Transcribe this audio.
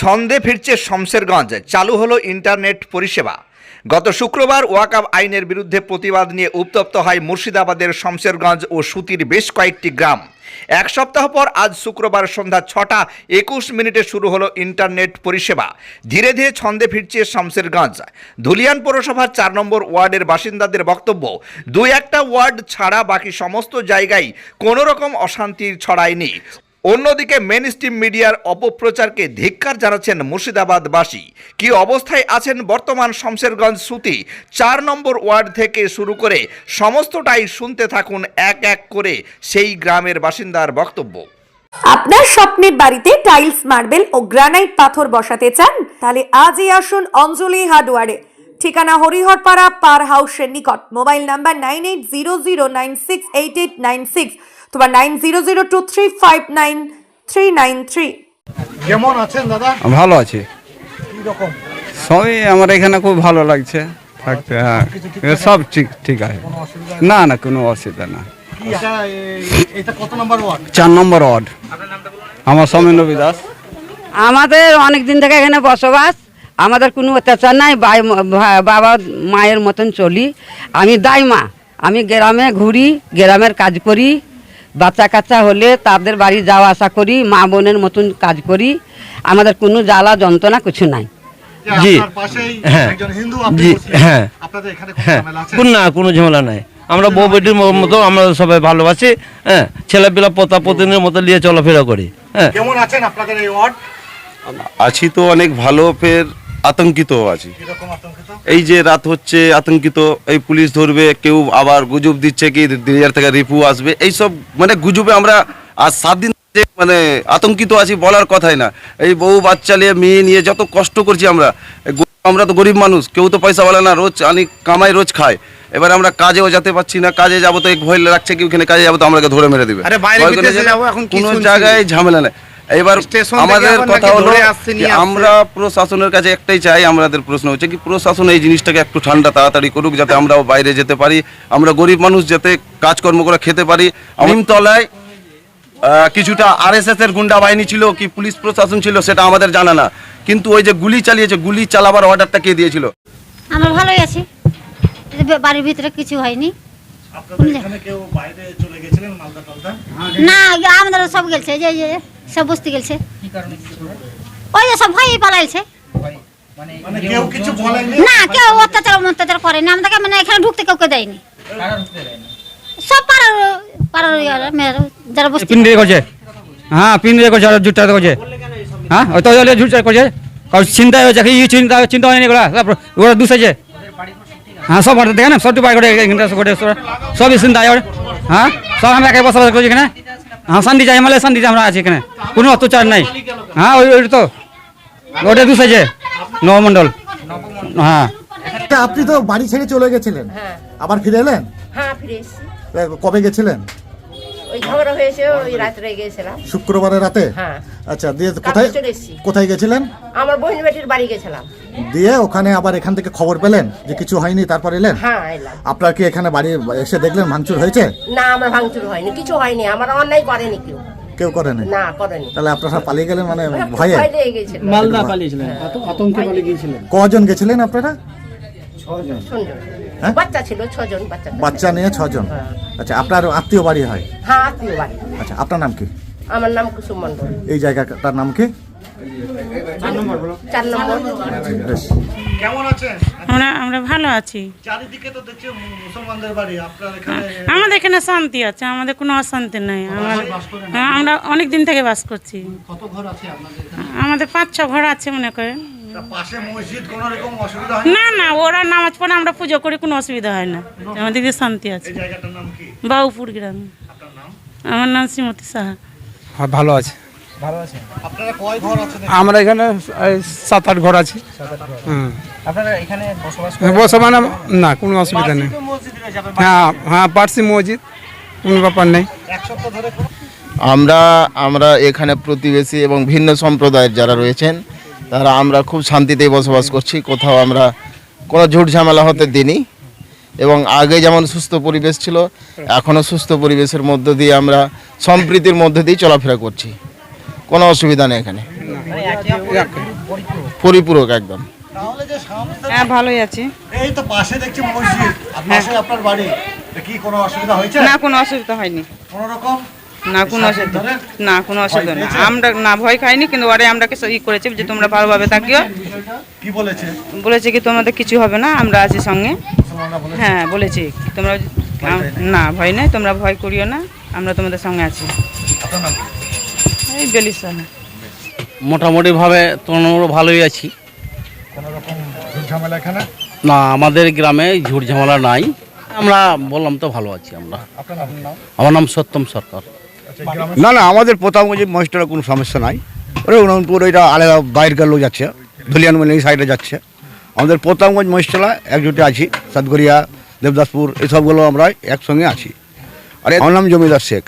ছন্দে ফিরছে শমশেরগঞ্জ। চালু হলো ইন্টারনেট পরিষেবা। গত শুক্রবার ওয়াকাব আইনের বিরুদ্ধে প্রতিবাদ নিয়ে উত্তপ্ত হয় মুর্শিদাবাদের শমশেরগঞ্জ ও সুতির বেশ কয়েকটি গ্রাম। এক সপ্তাহ পর আজ শুক্রবার সন্ধ্যা ছটা একুশ মিনিটে শুরু হলো ইন্টারনেট পরিষেবা। ধীরে ধীরে ছন্দে ফিরছে শমশেরগঞ্জ। ধুলিয়ান পৌরসভার চার নম্বর ওয়ার্ডের বাসিন্দাদের বক্তব্য, দুই একটা ওয়ার্ড ছাড়া বাকি সমস্ত জায়গায় কোনো রকম অশান্তির ছড়ায়নি। অন্যদিকে মেন স্ট্রিম মিডিয়ার অপপ্রচারকে ধিক্কার জানাচ্ছেন মুর্শিদাবাদবাসী। কি অবস্থায় আছেন বর্তমান শমশেরগঞ্জ সুতি? চার নম্বর ওয়ার্ড থেকে শুরু করে সমস্তটাই শুনতে থাকুন এক এক করে সেই গ্রামের বাসিন্দার বক্তব্য। আপনার স্বপ্নের বাড়িতে টাইলস মার্বেল ও গ্রানাইট পাথর বসাতে চান? তাহলে আজই আসুন অঞ্জলি হার্ডওয়ারে। ঠিকানা হরিহরপাড়া পার হাউসের নিকট। Mobile number nine eight zero zero nine six eight eight nine six. অথবা nine zero zero two three five nine three nine three. কেমন আছেন দাদা? ভালো আছি। রকম সবই আমার এখানে খুব ভালো লাগছে। থাকতে হ্যাঁ সব ঠিক ঠিক আছে। না না কোনো অসুবিধা না। ওয়ার্ড? চার নম্বর ওয়ার্ড। আমার সৌমেন্দ্র দাস। আমাদের অনেক দিন থেকে এখানে বসবাস। আমাদের কোনো অত্যাচার নাই। বাবা মায়ের মতন চলি। আমি দাই মা আমি গ্রামে ঘুরি গ্রামের কাজ করি। বাচ্চা কাচ্চা হলে তাদের বাড়ি যাওয়া আসা করি মা বোনের মতন কাজ করি। আমাদের কোনো জ্বালা যন্ত্রণা কিছু নাই। জি। হ্যাঁ। জি, হ্যাঁ। আপনাদের এখানে কোনো হ্যাঁ। কোন না কোনো ঝামেলা নাই। আমরা বউ বেটির মতো আমরা সবাই ভালোবাসি হ্যাঁ। ছেলেপিলা পোতা পতিনের মতো নিয়ে চলাফেরা করি হ্যাঁ। কেমন আছেন আপনাদের এই ওয়ার্ড? আছি তো অনেক ভালো ফের আতঙ্কিত আছি। এই যে রাত হচ্ছে আতঙ্কিত এই পুলিশ ধরবে কেউ আবার গুজব দিচ্ছে কি দিয়ার থেকে রিপু আসবে এই সব মানে গুজবে আমরা আজ সাত দিন মানে আতঙ্কিত আছি বলার কথাই না। এই বউ বাচ্চা নিয়ে মেয়ে নিয়ে যত কষ্ট করছি আমরা আমরা তো গরিব মানুষ কেউ তো পয়সা বলে না রোজ আনি কামাই রোজ খায়। এবার আমরা কাজেও যেতে পারছি না কাজে যাব তো এক ভয় লাগছে কি ওখানে কাজে যাব তো আমাকে ধরে মেরে দিবে। আরে কোনো জায়গায় ঝামেলা নেই। এবার স্টেশন আমাদের কথা হলো। আমরা প্রশাসনের কাছে একটাই চাই আমাদের প্রশ্ন হচ্ছে কি প্রশাসন এই জিনিসটাকে একটু ঠান্ডা তাড়াতাড়ি করুক যাতে আমরাও বাইরে যেতে পারি আমরা গরিব মানুষ যাতে কাজকর্ম করে খেতে পারি। নিমতলায় কিছুটা আরএসএস এর গুন্ডা বাহিনী ছিল কি পুলিশ প্রশাসন ছিল সেটা আমাদের জানা না। কিন্তু ওই যে গুলি চালিয়েছে গুলি চালাবার অর্ডারটা কে দিয়েছিল? আমরা ভালোই আছি। বাড়ির ভিতরে কিছু হয়নি। আপনাদের এখানে কেউ বাইরে চলে গেছিলেন মালদা টালদা না আমাদের সব গেছে যে যে। সব বসতে গেছে ওই যে সব ভয়ই পালাইছে। মানে কেউ কিছু বলেননি? না কেউ অত্যাচার অত্যাচার করেনি আমাদেরকে মানে এখানে ঢুকতে কাউকে দেয়নি। সব পাড়ার পাড়ার মেয়েরা, যারা বসতে পিন করছে। হ্যাঁ পিন করছে আর জুটটা করছে। হ্যাঁ ওই তো ঝুট করছে। কারণ চিন্তা হয়েছে কি চিন্তা চিন্তা হয়নি ওরা ওরা দুসেছে হ্যাঁ সব দেখে না সব বাই করে এখানটা সব করে সবই চিন্তা হয় হ্যাঁ সব আমরা একে বসবাস করছি এখানে। হ্যাঁ শান্তি চাই মানে শান্তিতে আমরা আছি এখানে। কোনো অত্যাচার নাই। হ্যাঁ ওই ওই তো। ওটা দুসেছে নবমণ্ডল। হ্যাঁ। তা আপনি তো বাড়ি ছেড়ে চলে গেছিলেন। আবার ফিরে এলেন? হ্যাঁ ফিরে এসেছি। কবে গেছিলেন? ওই ঝগড়া হয়েছে ওই রাত্রে শুক্রবারের রাতে? হ্যাঁ। আচ্ছা দিয়ে কোথায় চলে এসেছি। কোথায় গেছিলেন? আমার বোন বেটির বাড়ি গেছিলাম। দিয়ে ওখানে আবার এখান থেকে খবর পেলেন যে কিছু হয়নি তারপর এলেন? হ্যাঁ এলাম। আপনার কি এখানে বাড়ি এসে দেখলেন ভাঙচুর হয়েছে? না আমার ভাঙচুর হয়নি কিছু হয়নি। আমার অন্যায় করেনি কেউ। কেউ করেনি? না করেনি। তাহলে আপনারা পালিয়ে গেলেন মানে ভয়ে? ভয় মালদা পালিয়েছিলেন আতঙ্কে পালিয়ে গিয়েছিলেন কজন গেছিলেন আপনারা? শুনছো হ্যাঁ? বাচ্চা ছিল ছজন বাচ্চা নিয়ে ছজন? আচ্ছা আপনার আত্মীয় বাড়ি হয়? হ্যাঁ আত্মীয় বাড়ি। আচ্ছা আপনার নাম কি? আমার নাম কুসুম মন্ডল এই জায়গাটার নাম কি? চার নম্বর কেমন আছেন? আমরা আমরা ভালো আছি। চারিদিকে তো দেখছি মুসলমানদের বাড়ি। আপনার এখানে আমাদের এখানে শান্তি আছে আমাদের কোনো অশান্তি নাই। আমরা হ্যাঁ, আমরা অনেক দিন থেকে বাস করছি। কত ঘর আছে আপনাদের আমাদের পাঁচ ছ ঘর আছে মনে করেন। তা পাশে মসজিদ কোনো রকম অসুবিধা হয় না? না ওরা নামাজ পড়ে আমরা পুজো করি কোনো অসুবিধা হয় না। আমাদের এদিকে শান্তি আছে। এই জায়গাটার নাম কি? বাবুপুর গ্রাম। আমার নাম শ্রীমতী সাহা। হ্যাঁ ভালো আছে। আপনারা কয় ঘর আছেন আমরা এখানে সাত আট ঘর আছে। হুম। আপনারা এখানে বসবাস বর্তমানে না কোনো অসুবিধা নেই। হ্যাঁ হ্যাঁ পার্সি মসজিদ কোনো ব্যাপার নেই। আমরা আমরা এখানে প্রতিবেশী এবং ভিন্ন সম্প্রদায়ের যারা রয়েছেন তারা আমরা খুব শান্তিতেই বসবাস করছি কোথাও আমরা কোনো ঝুট ঝামেলা হতে দিইনি। এবং আগে যেমন সুস্থ পরিবেশ ছিল এখনও সুস্থ পরিবেশের মধ্য দিয়ে আমরা সম্প্রীতির মধ্যে দিয়ে চলাফেরা করছি। কোনো অসুবিধা নেই এখানে। পরিপূরক একদম। হ্যাঁ ভালোই আছি। এই তো পাশে দেখছি মসজিদ। আপনার বাড়ি। কি কোনো অসুবিধা হয়েছে? না কোনো অসুবিধা হয়নি। কোনো রকম? না কোনো অসুবিধা না কোনো অসুবিধা না আমরা না ভয় খাইনি কিন্তু ওরাই আমরাকে ই করেছে যে তোমরা ভালোভাবে থাকিও। কি বলেছে? বলেছে কি তোমাদের কিছু হবে না আমরা আছি সঙ্গে। হ্যাঁ বলেছি। তোমরা না ভয় নেই তোমরা ভয় করিও না আমরা তোমাদের সঙ্গে আছি? এই বেলিসানা মোটামুটিভাবে তোমরা ভালোই আছি। না আমাদের গ্রামে ঝুট ঝামেলা নাই। আমরা বললাম তো ভালো আছি আমরা। আপনার নাম নাম? আমার নাম সত্যম সরকার। না না আমাদের প্রতাপগঞ্জের মহেশটার কোনো সমস্যা নাই। ওরা উনপুর এটা আলাদা বাইরেকার লোক যাচ্ছে ধুলিয়ান মানে এই সাইডে যাচ্ছে। আমাদের প্রতাপগঞ্জ মহেশতলা একজোটে আছি সাতগড়িয়া দেবদাসপুর এসবগুলো আমরা একসঙ্গে আছি। আর আমার নাম জমিদার শেখ।